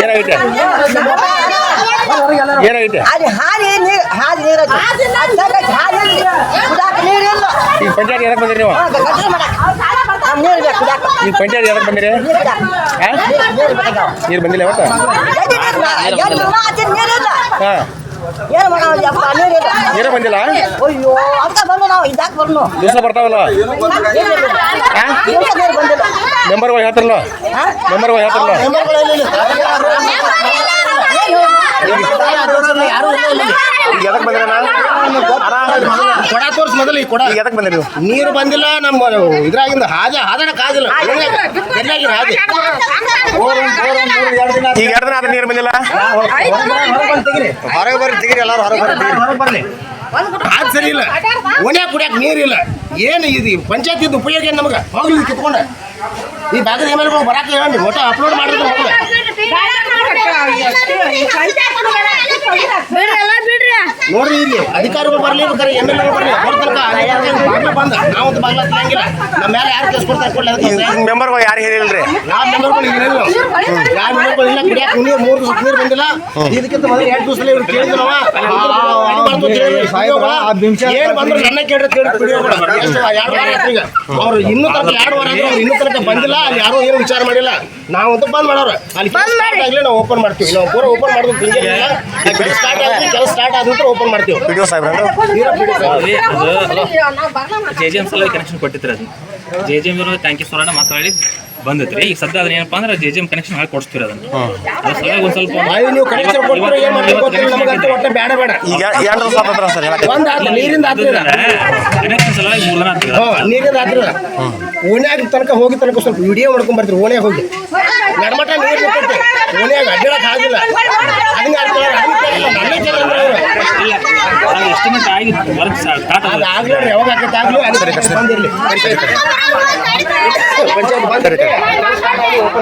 ಏನಾಗೈತೆ ಏನಾಗೈತೆ ಈಗ ಪಂಚಾಯತ್ ಎದಕ್ಕೆ ಬಂದಿರಿ ನೀವು. ಈಗ ಪಂಚಾಯತ್ ಎದಕ್ಕೆ ಬಂದಿರಿ? ನೀರ್ ಬಂದಿಲ್ಲ? ಅದೇ ಹಾಂ. ಏನ್ ಮಗ ಯಪ್ಪ, ನೀರಿಲ್ಲ. ನೀರೇ ಬಂದಿಲ್ಲ? ಅಯ್ಯೋ ಅಂತ ಬಂದು ನಾವು ಇದಾಕ ಬರ್ನು ದಿವಸ ಬರ್ತಾವಲ್ಲ? ಮೆಂಬರ್ಗಳು ಹೇಳ್ತಾರಲ್ಲ? ಮೆಂಬರ್ಗಳು ಹೇಳ್ತಾರಲ್ಲ? ಕೊಡ ತೋರ್ಸ್ ಮೊದಲು ಈ ಕೊಡ ಬಂದಿರಿ ನೀವು ನೀರು ಬಂದಿಲ್ಲ ನಮ್ಮ ಇದ್ರಾಗಿಂದ ಹಾಜ ಹಾದಣಕ್ ಆಗಿಲ್ಲ ಹಾದಿ ಈಗ ಎರಡು ದಿನ ಆದ್ರೆ ನೀರು ಬಂದಿಲ್ಲ ಹೊರಗೆ ಬರ್ರಿ ತೆಗಿರಿ ಎಲ್ಲಾರು ಹೊರಗೆ ಬರ್ರಿ ಅದು ಸರಿ ಇಲ್ಲ ಒಣ ಕುಡಿಯಕ್ ನೀರಿಲ್ಲ ಏನು ಇದು ಪಂಚಾಯತ್ ಇದ್ದು ಉಪಯೋಗ ಏನು ನಮಗೆ ಹೋಗ್ಲಿ ಕಿತ್ಕೊಂಡೆ ಈ ಭಾಗದ ಮೇಲೆ ಬರಾಕ ಹೇಳಿ ಫೋಟೋ ಅಪ್ಲೋಡ್ ಮಾಡಿದ್ರೆ ಮೊದಲು ನೋಡ್ರಿ ಇಲ್ಲಿ ಅಧಿಕಾರಿಗಳು ಬರಲಿ ಬೇಕಾರೆ ಎಂ ಎಲ್ ಬರಲಿ ಅವ್ರ ತನಕ ಬಾಗ್ಲ ಬಂದ ನಾವಂತೂ ಬಾಗ್ಲ ನಮ್ಮ ಮೇಲೆ ಯಾರು ಕೇಸ್ ಕೊಡ್ತಾರೆ ಕೊಡ್ಲಿ ಅದಕ್ಕೆ ಮೆಂಬರ್ಗಳು ಯಾರು ಹೇಳಿಲ್ರಿ ಯಾವ ಮೆಂಬರ್ಗಳು ಇಲ್ಲ ಯಾವ ಮೆಂಬರ್ಗಳು ಇಲ್ಲ ಕುಡಿಯಕ್ಕೆ ನೀರು ಮೂರು ದಿವಸ ನೀರು ಬಂದಿಲ್ಲ ಇದಕ್ಕಿಂತ ಮೊದಲು ಎರಡು ದಿವಸದಲ್ಲಿ ಇವ್ರು ಏನು ಬಂದ್ರು ನನ್ನ ಕೇಳಿದ್ರೆ ಕೇಳಿ ಕುಡಿಯೋಬೇಡ ಎಷ್ಟು ಎರಡು ವಾರ ಈಗ ಅವ್ರು ಇನ್ನೂ ತನಕ ಎರಡು ವಾರ ಆದ್ರೆ ಅವ್ರು ಇನ್ನೂ ತನಕ ಬಂದಿಲ್ಲ ಅಲ್ಲಿ ಯಾರು ಏನು ವಿಚಾರ ಮಾಡಿಲ್ಲ ನಾವು ಅಂತೂ ಬಂದ್ ಮಾಡೋರು ಅಲ್ಲಿ ಕೆಲಸ ಸ್ಟಾರ್ಟ್ ಆಗಲಿ ನಾವು ಓಪನ್ ಮಾಡ್ತೀವಿ ನಾವು ಪೂರ ಓಪನ್ ಮಾಡೋದು ಕೆಲಸ ಸ್ಟಾರ್ಟ್ ಆದ ನಂತರ ಓಪನ್ ಮಾಡ್ತೀವಿ. ವಿಡಿಯೋ ಸಾಹೇಬ್ರ ಸರ್. ಜೆ ಜೆ ಎಂ ಸಲ ಕನೆಕ್ಷನ್ ಕೊಟ್ಟಿದ್ರೆ ಅದು J J M thank you ಸೋಲಣ್ಣ ಮಾತಾಡಿ. ಬಂದೈತ್ರಿ ಈಗ ಸದ್ಯ ಅದನ್ನ ಏನಪ್ಪ ಅಂದ್ರೆ ಜೆ ಜಿ ಎಂ ಕನೆಕ್ಷನ್ ಹಾಕಿ ಕೊಡ್ಸ್ತೀರ ಅದನ್ನ. ಅದ್ರ ಸಲುವಾಗಿ ಒಂದು ಸ್ವಲ್ಪ ನೀವು ಕನೆಕ್ಷನ್ ಕೊಟ್ಟರೆ ಏನು ಮಾಡ್ಬೇಕು ಗೊತ್ತಿಲ್ಲ ನಮಗಂತೂ ಒಟ್ಟೆ ಬೇಡ ಬೇಡ. ಈಗ ಎರಡು ದಿವಸ ಆತಂದ್ರ ಸರ್ ಹೇಳಕ್ಕೆ? ಒಂದ್ ಆತು ನೀರಿಂದ ಆತ್ರಿ ಕನೆಕ್ಷನ್ ಸಲುವಾಗಿ ಮೂರ್ ದಿನ ಆಗ್ತದೆ ಹಾ ನೀರಿಂದ ಆತ್ರಿ ಓಣ್ಯಾಗ ತನಕ ಹೋಗಿ ತನಕ ಸ್ವಲ್ಪ ವಿಡಿಯೋ ಮಾಡ್ಕೊಂಡ್ ಬರ್ತೀರಿ ಓಣ್ಯಾಗ ಹೋಗಿ. ನಡ್ಮಟ ನೀರು ನಿಂತೈತಿ. ಓಣ್ಯಾಗ ಅಡ್ಡಾಡಕ್ ಆಗಿಲ್ಲ. ಅದನ್ನ ಆಡ್ತಾರೆ ಅದನ್ನ ಕೇಳಿಲ್ಲ. ನನ್ನೇ ಕೇಳಿಲ್ಲ ಅವ್ರು. ಇಲ್ಲ ಎಸ್ಟಿಮೇಟ್ ಆಗಿ ವರ್ಕ್ ಸ್ಟಾರ್ಟ್ ಅದು ಆಗ್ಲಿ ಯಾವಾಗ ಆಗ್ಲಿ ಬಂದಿರ್ಲಿ. ಪಂಚಾಯತ್ ಬಂದಿರ್ಲಿ.